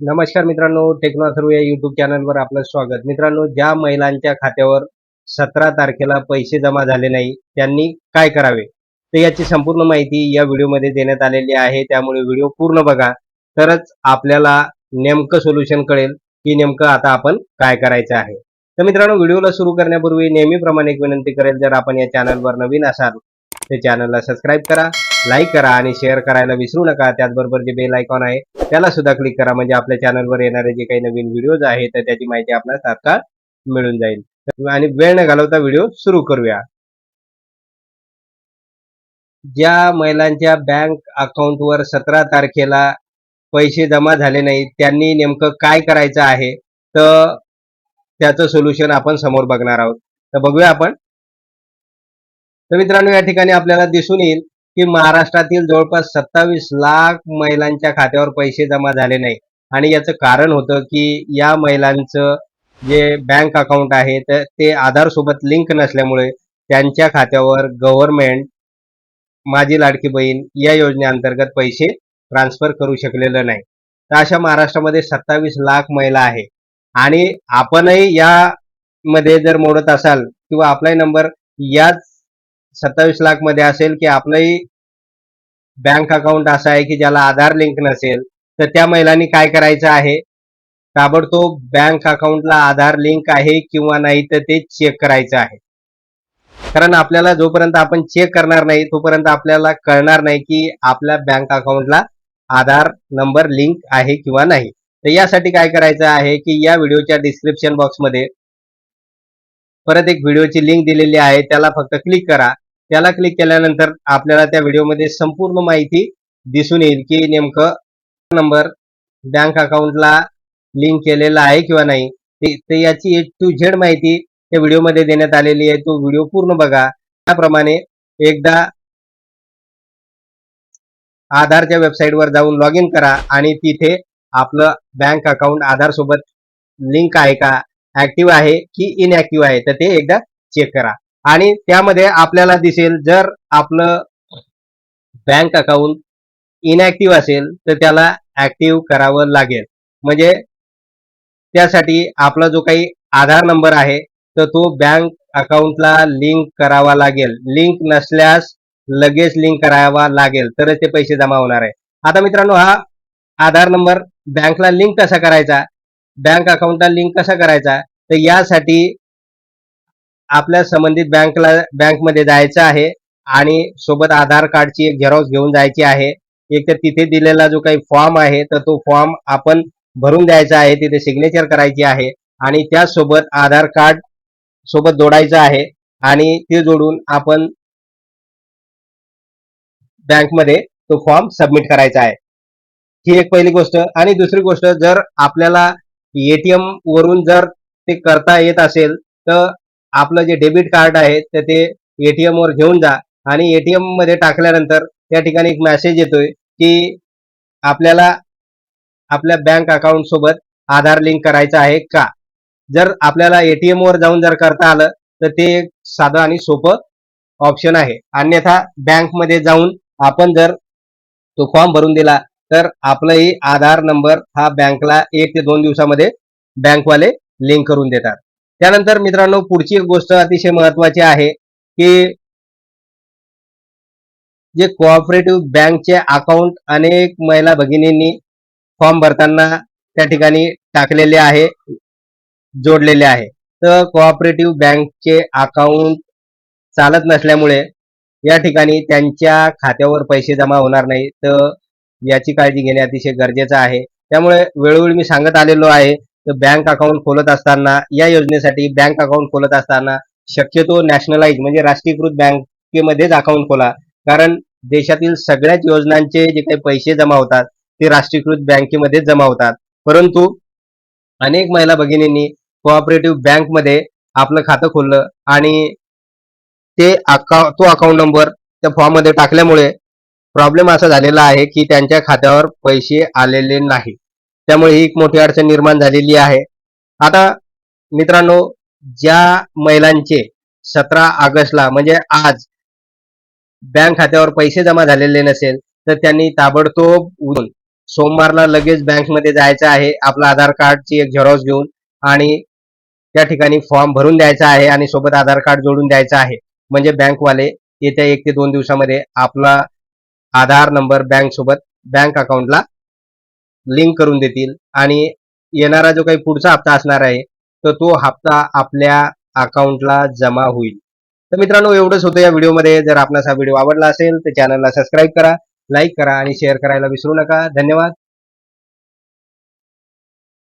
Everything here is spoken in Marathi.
नमस्कार मित्रांनो टेक्नो थ्रू या युट्यूब चॅनलवर आपलं स्वागत. मित्रांनो ज्या महिलांच्या खात्यावर सतरा तारखेला पैसे जमा झाले नाही त्यांनी काय करावे? तर याची संपूर्ण माहिती या व्हिडिओमध्ये देण्यात आलेली आहे. त्यामुळे व्हिडिओ पूर्ण बघा. तरच आपल्याला नेमकं सोल्युशन कळेल की नेमकं आता आपण काय करायचं आहे. तर मित्रांनो व्हिडिओला सुरू करण्यापूर्वी नेहमीप्रमाणे एक विनंती करेल जर आपण या चॅनलवर नवीन असाल तर चॅनलला सबस्क्राईब करा. लाईक करा आणि शेअर करायला विसरू नका. त्याचबरोबर जे बेल आयकॉन आहे त्याला सुद्धा क्लिक करा. म्हणजे आपल्या चॅनलवर येणारे जे काही नवीन व्हिडिओज आहेत तर त्याची माहिती आपल्याला तात्काळ मिळून जाईल. आणि वेळ न घालवता व्हिडिओ सुरू करूया. ज्या महिलांच्या बँक अकाउंटवर सतरा तारखेला पैसे जमा झाले नाहीत त्यांनी नेमकं काय करायचं आहे तर त्याचं सोल्युशन आपण समोर बघणार आहोत. तर बघूया आपण. तर मित्रांनो या ठिकाणी आपल्याला दिसून येईल की महाराष्ट्रातील जवळपास सत्तावीस लाख महिलांच्या खात्यावर पैसे जमा झाले नाही. आणि याचं कारण होतं की या महिलांचं जे बँक अकाउंट आहे तर ते आधार सोबत लिंक नसल्यामुळे त्यांच्या खात्यावर गव्हर्नमेंट माझी लाडकी बहीण या योजनेअंतर्गत पैसे ट्रान्सफर करू शकलेलं नाही. तर अशा महाराष्ट्रामध्ये सत्तावीस लाख महिला आहे. आणि आपणही यामध्ये जर मोडत असाल किंवा आपलाही नंबर याच सत्तावीस लाखमध्ये असेल की आपलंही बँक अकाउंट असं आहे की ज्याला आधार लिंक नसेल तर त्या महिलांनी काय करायचं आहे? ताबडतोब बँक अकाउंटला आधार लिंक आहे किंवा नाही तर ते चेक करायचं आहे. कारण आपल्याला जोपर्यंत आपण चेक करणार नाही तोपर्यंत आपल्याला कळणार नाही की आपल्या बँक अकाउंटला आधार नंबर लिंक आहे किंवा नाही. तर यासाठी काय करायचं आहे की या व्हिडिओच्या डिस्क्रिप्शन बॉक्समध्ये परत एक व्हिडिओची लिंक दिलेली आहे त्याला फक्त क्लिक करा. त्याला क्लिक केल्यानंतर आपल्याला त्या व्हिडिओमध्ये संपूर्ण माहिती दिसून येईल की नेमकं नंबर बँक अकाउंटला लिंक केलेला आहे किंवा नाही. ते याची ए टू झेड माहिती त्या व्हिडिओमध्ये देण्यात आलेली आहे. तो व्हिडिओ पूर्ण बघा. त्याप्रमाणे एकदा आधारच्या वेबसाईटवर जाऊन लॉग इन करा आणि तिथे आपलं बँक अकाउंट आधार सोबत लिंक आहे का? ऍक्टिव्ह आहे की इनऍक्टिव्ह आहे? तर ते एकदा चेक करा. आणि त्यामध्ये आपल्याला दिसेल जर आपलं बँक अकाउंट इनॅक्टिव्ह असेल तर त्याला ऍक्टिव्ह करावं लागेल. म्हणजे त्यासाठी आपला जो काही आधार नंबर आहे तर तो बँक अकाउंटला लिंक करावा लागेल. लिंक नसल्यास लगेच लिंक करावा लागेल तरच ते पैसे जमा होणार आहे. आता मित्रांनो हा आधार नंबर बँकला लिंक कसा करायचा? बँक अकाउंटला लिंक कसा करायचा? तर यासाठी आपल्या संबंधित बँकला बँकमध्ये जायचं आहे आणि सोबत आधार कार्डची एक झेरॉक्स घेऊन जायची आहे. एक तर तिथे दिलेला जो काही फॉर्म आहे तर तो फॉर्म आपण भरून द्यायचा आहे तिथे सिग्नेचर करायची आहे आणि त्यासोबत आधार कार्ड सोबत जोडायचं आहे आणि ते जोडून आपण बँकमध्ये तो फॉर्म सबमिट करायचा आहे. ही एक पहिली गोष्ट. आणि दुसरी गोष्ट जर आपल्याला एटीएम वरून जर ते करता येत असेल तर आपलं जे डेबिट कार्ड आहे तर ते एटीएम वर घेऊन जा. आणि एटीएममध्ये टाकल्यानंतर त्या ठिकाणी एक मेसेज येतोय की आपल्याला आपल्या बँक अकाउंट सोबत आधार लिंक करायचं आहे का? जर आपल्याला एटीएम वर जाऊन जर करता आलं तर ते एक साधं आणि सोपं ऑप्शन आहे. अन्यथा बँकमध्ये जाऊन आपण जर तो फॉर्म भरून दिला तर आपलाही आधार नंबर हा बँकला एक ते दोन दिवसामध्ये बँकवाले लिंक करून देतात. त्यानंतर मित्रांनो पुढची एक गोष्ट अतिशय महत्वाची आहे की जे कोऑपरेटिव्ह बँकचे अकाउंट अनेक महिला भगिनींनी फॉर्म भरताना त्या ठिकाणी टाकलेले आहे जोडलेले आहे. तर कोऑपरेटिव्ह बँकचे अकाउंट चालत नसल्यामुळे या ठिकाणी त्यांच्या खात्यावर पैसे जमा होणार नाही. तर याची काळजी घेणे अतिशय गरजेचं आहे. त्यामुळे वेळोवेळी मी सांगत आलेलो आहे तर बँक अकाउंट खोलत असताना या योजनेसाठी बँक अकाउंट खोलत असताना शक्यतो नॅशनलाइज म्हणजे राष्ट्रीयकृत बँकेमध्येच अकाउंट खोला. कारण देशातील सगळ्याच योजनांचे जे काही पैसे जमा होतात ते राष्ट्रीयकृत बँकेमध्येच जमा होतात. परंतु अनेक महिला भगिनींनी कोऑपरेटिव्ह बँकमध्ये आपलं खातं खोललं आणि ते अकाउंट तो अकाउंट नंबर त्या फॉर्ममध्ये टाकल्यामुळे प्रॉब्लेम असा झालेला आहे की त्यांच्या खात्यावर पैसे आलेले नाही त्यामुळे ही एक मोठी अडचण निर्माण झालेली आहे. आता मित्रांनो ज्या महिलांचे सतरा ऑगस्टला म्हणजे आज बँक खात्यावर पैसे जमा झालेले नसेल तर त्यांनी ताबडतोब उडून सोमवारला लगेच बँकमध्ये जायचं आहे आपलं आधार कार्डची एक झेरॉक्स घेऊन आणि त्या ठिकाणी फॉर्म भरून द्यायचा आहे आणि सोबत आधार कार्ड जोडून द्यायचं आहे. म्हणजे बँकवाले येत्या एक ते दोन दिवसामध्ये आपला आधार नंबर बँक सोबत बँक अकाउंटला लिंक करून देतील. आणि येणारा जो काही पुढचा हप्ता असणार आहे तर तो हप्ता आपल्या अकाउंटला जमा होईल. तर मित्रांनो एवढंच होतं या व्हिडिओमध्ये. जर आपणास हा व्हिडिओ आवडला असेल तर चॅनलला सबस्क्राईब करा लाईक करा आणि शेअर करायला विसरू नका. धन्यवाद.